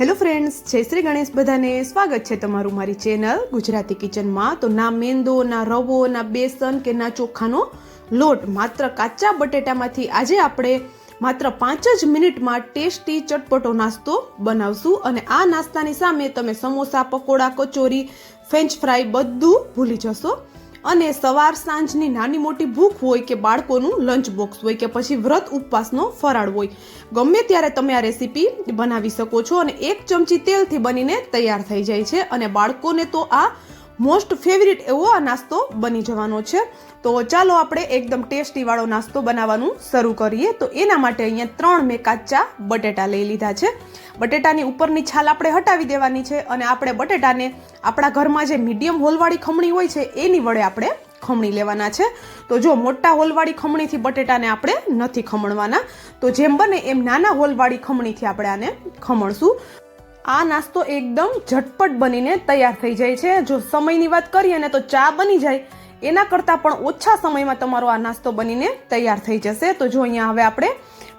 Hello friends જય શ્રી ગણેશ બધાને. સ્વાગત છે તમારું મારી ચેનલ ગુજરાતી કિચનમાં તો ના મેંદો, ના રવો, ના બેસન કે ના ચોખાનો લોટ. માત્ર કાચા બટેટામાંથી આજે આપણે માત્ર પાંચ જ મિનિટમાં ટેસ્ટી ચટપટો નાસ્તો બનાવશું. અને આ નાસ્તાની સામે તમે સમોસા, પકોડા, કચોરી ફ્રેન્ચ ફ્રાય બધું ભૂલી જશો. અને સવાર સાંજની નાની મોટી ભૂખ હોય કે બાળકોનું લંચ બોક્સ હોય કે પછી વ્રત ઉપવાસનો ફરાળ હોય. ગમે ત્યારે તમે આ રેસીપી બનાવી શકો છો અને એક ચમચી તેલથી બનીને તૈયાર થઈ જાય છે અને બાળકોને તો આ મોસ્ટ ફેવરિટ એવો આ નાસ્તો બની જવાનો છે. તો ચાલો આપણે એકદમ ટેસ્ટીવાળો નાસ્તો બનાવવાનું શરૂ કરીએ. તો એના માટે અહીંયા ત્રણ મેં કાચા બટેટા લઈ લીધા છે. બટેટાની ઉપરની છાલ આપણે હટાવી દેવાની છે અને આપણે બટેટાને આપણા ઘરમાં જે મીડિયમ હોલવાળી ખમણી હોય છે, એની વડે આપણે ખમણી લેવાના છે. તો જો મોટા હોલવાળી ખમણીથી બટેટાને આપણે નથી ખમણવાના, તો જેમ બને એમ નાના હોલવાળી ખમણીથી આપણે આને ખમણશું. આ નાસ્તો એકદમ ઝટપટ બનીને તૈયાર થઈ જાય છે. જો સમયની વાત કરીએ ને તો ચા બની જાય. એના કરતાં પણ ઓછા સમયમાં તમારો આ નાસ્તો બનીને તૈયાર થઈ જશે. તો જો અહીંયા હવે આપણે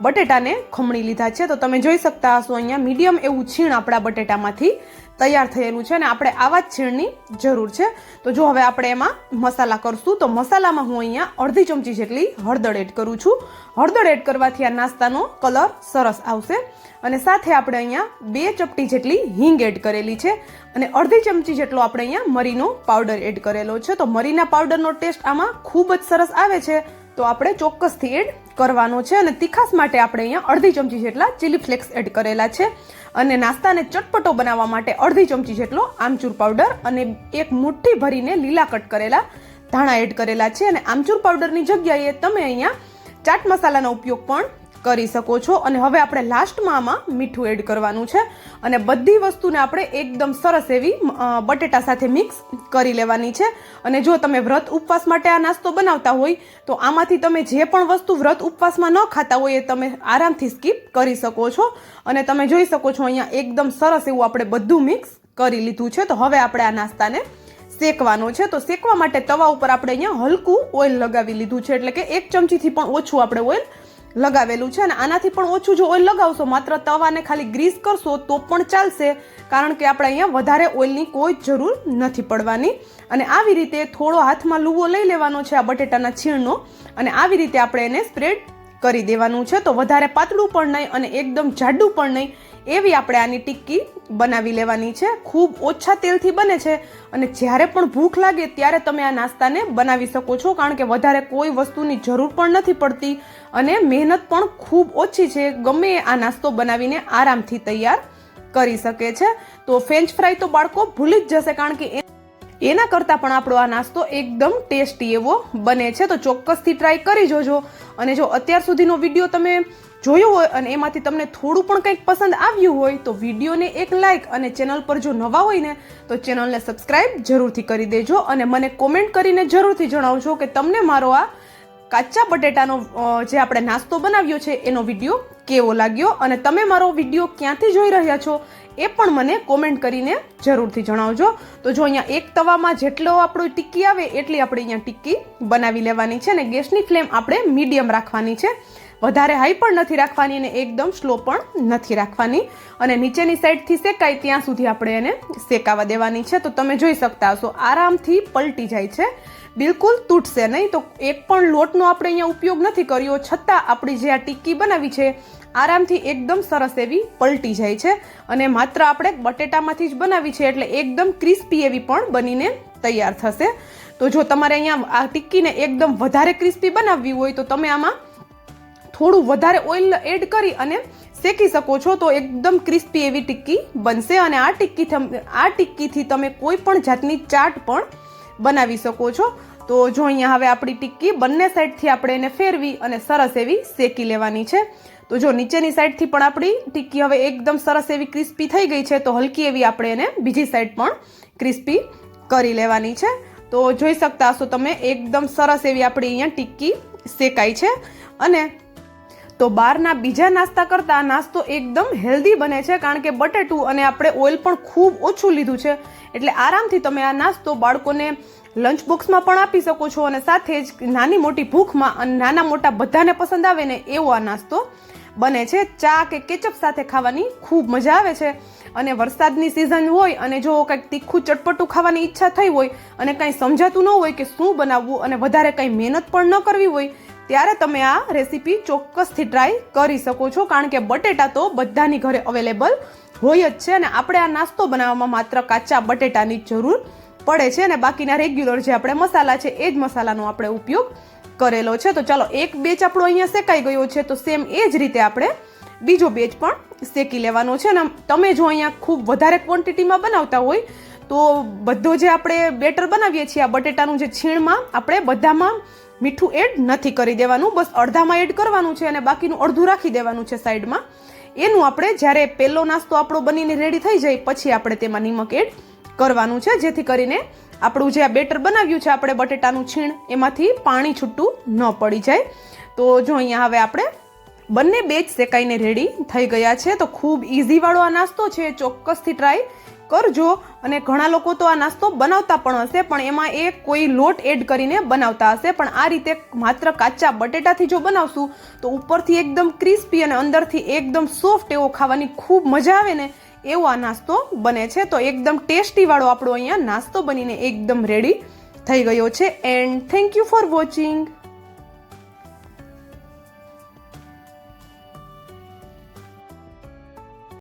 બટેટાને ખમણી લીધા છે. તો તમે જોઈ શકતા હશો અહીંયા મીડિયમ એવું છીણ આપણા બટેટામાંથી તૈયાર થયેલું છે અને આપણે આવા જ છીણની જરૂર છે. તો જો હવે આપણે એમાં મસાલા કરશું. તો મસાલામાં હું અહીંયા અડધી ચમચી જેટલી હળદર એડ કરું છું. હળદર એડ કરવાથી આ નાસ્તાનો કલર સરસ આવશે. અને સાથે આપણે અહીંયા બે ચપટી જેટલી હિંગ એડ કરેલી છે. અને અડધી ચમચી જેટલો આપણે અહીંયા મરીનો પાવડર એડ કરેલો છે. તો મરીના પાવડરનો ટેસ્ટ આમાં ખૂબ જ સરસ આવે છે. તો આપણે ચોક્કસથી એડ કરવાનો છે અને તીખાસ માટે આપણે અહીંયા અડધી ચમચી જેટલા ચીલી ફ્લેક્સ એડ કરેલા છે. અને નાસ્તાને ચટપટો બનાવવા માટે અડધી ચમચી જેટલો આમચૂર પાવડર અને એક મુઠ્ઠી ભરીને લીલા કટ કરેલા ધાણા એડ કરેલા છે. અને આમચૂર પાવડરની જગ્યાએ તમે અહીંયા ચાટ મસાલાનો ઉપયોગ પણ કરી શકો છો. અને હવે આપણે લાસ્ટમાં આમાં મીઠું એડ કરવાનું છે. અને બધી વસ્તુને આપણે એકદમ સરસ એવી બટેટા સાથે મિક્સ કરી લેવાની છે. અને જો તમે વ્રત ઉપવાસ માટે આ નાસ્તો બનાવતા હોય, તો આમાંથી તમે જે પણ વસ્તુ વ્રત ઉપવાસમાં ન ખાતા હોય એ તમે આરામથી સ્કીપ કરી શકો છો. અને તમે જોઈ શકો છો અહીંયા એકદમ સરસ એવું આપણે બધું મિક્સ કરી લીધું છે. તો હવે આપણે આ નાસ્તાને શેકવાનો છે. તો શેકવા માટે તવા ઉપર આપણે અહીંયા હલકું ઓઇલ લગાવી લીધું છે. એટલે કે એક ચમચીથી પણ ઓછું આપણે ઓઇલ લગાવેલું છે અને આનાથી પણ ઓછું જો ઓઇલ લગાવશો, માત્ર તવાને ખાલી ગ્રીસ કરશો તો પણ ચાલશે, કારણ કે આપણે અહીંયા વધારે ઓઇલની કોઈ જરૂર નથી પડવાની. અને આવી રીતે થોડો હાથમાં લૂવો લઈ લેવાનો છે આ બટેટાના છીણનો, અને આવી રીતે આપણે એને સ્પ્રેડ કરી દેવાનું છે. તો વધારે પાતળું પણ નહીં અને એકદમ જાડું પણ નહીં. એવી આપણે આની ટિક્કી બનાવી લેવાની છે. ખૂબ ઓછા તેલથી બને છે અને જ્યારે પણ ભૂખ લાગે ત્યારે તમે આ નાસ્તાને બનાવી શકો છો, કારણ કે વધારે કોઈ વસ્તુની જરૂર પણ નથી પડતી અને મહેનત પણ ખૂબ ઓછી છે. ગમે આ નાસ્તો બનાવીને આરામથી તૈયાર કરી શકે છે. તો ફ્રેન્ચ ફ્રાય તો બાળકો ભૂલી જ જશે, કારણ કે એના કરતાં પણ આપણો આ નાસ્તો એકદમ ટેસ્ટી એવો બને છે. તો ચોક્કસથી ટ્રાય કરી જોજો. અને જો અત્યાર સુધીનો વીડિયો તમે જોયો હોય અને એમાંથી તમને થોડું પણ કંઈક પસંદ આવ્યું હોય તો વિડીયોને એક લાઇક અને ચેનલ પર જો નવા હોય ને, તો ચેનલને સબસ્ક્રાઇબ જરૂરથી કરી દેજો અને મને કોમેન્ટ કરીને જરૂરથી જણાવજો કે તમને મારો આ કાચા બટેટાનો જે આપણે નાસ્તો બનાવ્યો છે, એનો વીડિયો કેવો લાગ્યો અને તમે મારો વીડિયો ક્યાંથી જોઈ રહ્યા છો એ પણ મને કોમેન્ટ કરીને જરૂરથી જણાવજો. તો જો અહીંયા એક તવામાં જેટલો આપણો ટિક્કી આવે એટલી આપણે અહીંયા ટિક્કી બનાવી લેવાની છે અને ગેસની ફ્લેમ આપણે મીડિયમ રાખવાની છે. વધારે હાઈ પણ નથી રાખવાની અને એકદમ સ્લો પણ નથી રાખવાની. અને નીચેની સાઈડથી શેકાય ત્યાં સુધી આપણે એને શેકાવા દેવાની છે. તો તમે જોઈ શકતા હશો, આરામથી પલટી જાય છે. બિલકુલ તૂટશે નહીં. તો એક પણ લોટનો આપણે અહીંયા ઉપયોગ નથી કર્યો. છતાં આપણી જે આ ટિક્કી બનાવી છે, આરામથી એકદમ સરસ એવી પલટી જાય છે. અને માત્ર આપણે બટેટામાંથી જ બનાવી છે, એટલે એકદમ ક્રિસ્પી એવી પણ બનીને તૈયાર થશે. તો જો તમારે અહીંયા આ ટિક્કીને એકદમ વધારે ક્રિસ્પી બનાવવી હોય, તો તમે આમાં થોડું વધારે ઓઇલ એડ કરી અને શેકી શકો છો તો એકદમ ક્રિસ્પી એવી ટિક્કી બનશે અને આ ટિક્કી આ ટિક્કીથી તમે કોઈ પણ જાતની ચાટ પણ બનાવી શકો છો. તો જો અહીંયા હવે આપણી ટિક્કી બંને સાઈડથી આપણે એને ફેરવી અને સરસ એવી શેકી લેવાની છે. તો જો નીચેની સાઈડથી પણ આપણી ટિક્કી હવે એકદમ સરસ એવી ક્રિસ્પી થઈ ગઈ છે, તો હલકી એવી આપણે એને બીજી સાઈડ પણ ક્રિસ્પી કરી લેવાની છે. તો જોઈ શકતા હશો તમે, એકદમ સરસ એવી આપણી અહીંયા ટિક્કી શેકાઈ છે. અને તો બહારના બીજા નાસ્તા કરતાં નાસ્તો એકદમ હેલ્ધી બને છે, કારણ કે બટેટું અને આપણે ઓઇલ પણ ખૂબ ઓછું લીધું છે. એટલે આરામથી તમે આ નાસ્તો બાળકોને લંચ બોક્સમાં પણ આપી શકો છો અને સાથે જ નાની મોટી ભૂખમાં અને નાના મોટા બધાને પસંદ આવે ને એવો આ નાસ્તો બને છે. ચા કે કેચઅપ સાથે ખાવાની ખૂબ મજા આવે છે અને વરસાદની સિઝન હોય અને જો કંઈક તીખું ચટપટું ખાવાની ઈચ્છા થઈ હોય અને કંઈ સમજાતું ન હોય કે શું બનાવવું અને વધારે કંઈ મહેનત પણ ન કરવી હોય ત્યારે તમે આ રેસીપી ચોક્કસથી ટ્રાય કરી શકો છો, કારણ કે બટેટા તો બધાની ઘરે અવેલેબલ હોય જ છે અને આપણે આ નાસ્તો બનાવવામાં માત્ર કાચા બટેટાની જરૂર પડે છે અને બાકીના રેગ્યુલર જે આપણે મસાલા છે, એ જ મસાલાનો આપણે ઉપયોગ કરેલો છે. તો ચાલો, એક બેચ આપણો અહીંયા શેકાઈ ગયો છે, તો સેમ એ જ રીતે આપણે બીજો બેચ પણ શેકી લેવાનો છે. અને તમે જો અહીંયા ખૂબ વધારે ક્વોન્ટિટીમાં બનાવતા હોય, તો બધો જે આપણે બેટર બનાવીએ છીએ, આ બટેટાનું જે છીણમાં આપણે બધામાં મીઠું એડ નથી કરી દેવાનું, બસ અડધામાં એડ કરવાનું છે અને બાકીનું અડધું રાખી દેવાનું છે સાઈડમાં. એનું આપણે જ્યારે પહેલો નાસ્તો આપણો બનીને રેડી થઈ જાય, પછી આપણે તેમાં નિમક એડ કરવાનું છે, જેથી કરીને આપણું જે આ બેટર બનાવ્યું છે, આપણે બટેટાનું છીણ, એમાંથી પાણી છૂટું ન પડી જાય. તો જો અહીંયા હવે આપણે બંને બેચ શેકાઈને રેડી થઈ ગયા છે, તો ખૂબ ઇઝીવાળો આ નાસ્તો છે, ચોક્કસથી ટ્રાય કરજો. અને ઘણા લોકો તો આ નાસ્તો બનાવતા પણ હશે, પણ એમાં એ કોઈ લોટ એડ કરીને બનાવતા હશે. પણ આ રીતે માત્ર કાચા બટેટાથી જો બનાવશું, તો ઉપરથી એકદમ ક્રિસ્પી અને અંદરથી એકદમ સોફ્ટ એવો ખાવાની ખૂબ મજા આવે ને એવો આ નાસ્તો બને છે. તો એકદમ ટેસ્ટીવાળો આપણો અહીંયા નાસ્તો બનીને એકદમ રેડી થઈ ગયો છે. And thank you for watching